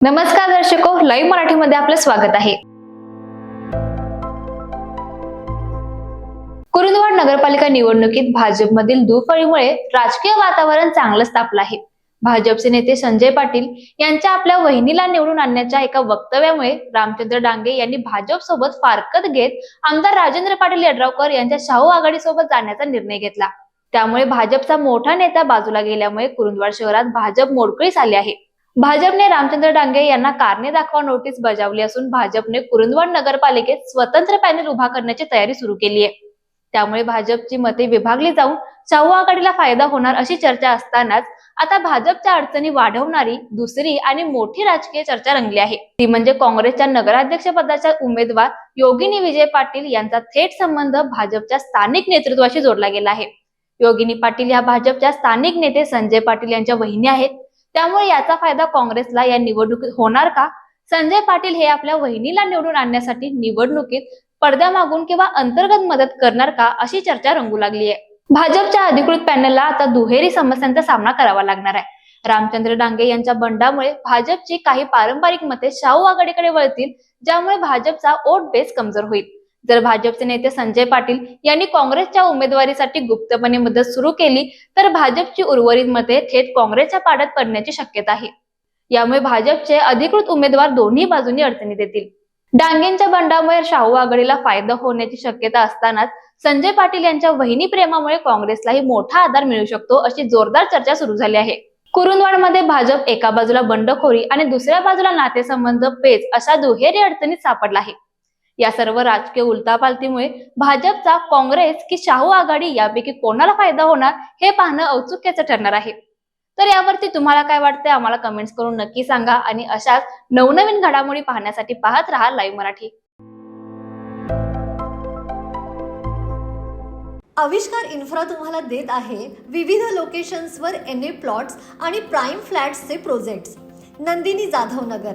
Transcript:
नमस्कार दर्शको लाईव्ह मराठीमध्ये आपलं स्वागत आहे. कुरुंदवाड नगरपालिका निवडणुकीत भाजपमधील दुफळीमुळे राजकीय वातावरण चांगलंच तापलं आहे. भाजपचे नेते संजय पाटील यांच्या आपल्या वहिनीला निवडून आणण्याच्या एका वक्तव्यामुळे रामचंद्र डांगे यांनी भाजप सोबत फारकत घेत आमदार राजेंद्र पाटील यड्रावकर यांच्या शाहू आघाडीसोबत जाण्याचा निर्णय घेतला. त्यामुळे भाजपचा मोठा नेता बाजूला गेल्यामुळे कुरुंदवाड शहरात भाजप मोडकळीस आले आहे. भाजपने रामचंद्र डांगे यांना कारणे दाखवा नोटीस बजावली असून भाजपने कुरुंदवाड नगरपालिकेत स्वतंत्र पॅनेल उभा करण्याची तयारी सुरू केली आहे त्यामुळे भाजपची मते विभागली जाऊन शाहू आघाडीला फायदा होणार अशी चर्चा असतानाच आता भाजपच्या अडचणी वाढवणारी दुसरी आणि मोठी राजकीय चर्चा रंगली आहे. ती म्हणजे काँग्रेसच्या नगराध्यक्ष पदाच्या उमेदवार योगिनी विजय पाटील यांचा थेट संबंध भाजपच्या स्थानिक नेतृत्वाशी जोडला गेला आहे. योगिनी पाटील या भाजपच्या स्थानिक नेते संजय पाटील यांच्या वहिनी आहेत. त्यामुळे याचा फायदा काँग्रेसला या निवडणुकीत होणार का? संजय पाटील हे आपल्या वहिनीला निवडून आणण्यासाठी निवडणुकीत पडद्यामागून किंवा अंतर्गत मदत करणार का अशी चर्चा रंगू लागली आहे. भाजपच्या अधिकृत पॅनलला आता दुहेरी समस्यांचा सामना करावा लागणार आहे. रामचंद्र डांगे यांच्या बंडामुळे भाजपची काही पारंपरिक मते शाहू आघाडीकडे वळतील ज्यामुळे भाजपचा वोट बेस कमजोर होईल. जर भाजपचे नेते संजय पाटील यांनी काँग्रेसच्या उमेदवारीसाठी गुप्तपणे मदत सुरू केली तर भाजपची उर्वरित मते थेट काँग्रेसच्या पाड्यात पडण्याची शक्यता आहे. यामुळे भाजपचे अधिकृत उमेदवार दोन्ही बाजूंनी अडचणीत येतील. डांगेंच्या बंडामुळे शाहू आघाडीला फायदा होण्याची शक्यता असतानाच संजय पाटील यांच्या वहिनी प्रेमामुळे काँग्रेसलाही मोठा आधार मिळू शकतो अशी जोरदार चर्चा सुरू झाली आहे. कुरुंदवाडमध्ये भाजप एका बाजूला बंडखोरी आणि दुसऱ्या बाजूला नातेसंबंध पेच अशा दुहेरी अडचणीत सापडला आहे. या सर्व राजकीय उलथापालतीमुळे भाजपचा काँग्रेस की शाहू आघाडी यापैकी कोणाला फायदा होणार हे पाहणं औत्सुक्याचं ठरणार आहे. तर यावरती तुम्हाला काय वाटतंय आम्हाला कमेंट्स करून नक्की सांगा आणि अशाच नवनवीन घडामोडी पाहण्यासाठी पाहत राहा लाईव्ह मराठी. आविष्कार इन्फ्रा तुम्हाला देत आहे विविध लोकेशन्सवर एन ए प्लॉट्स आणि प्राईम फ्लॅट्सचे प्रोजेक्ट्स नंदिनी जाधव नगर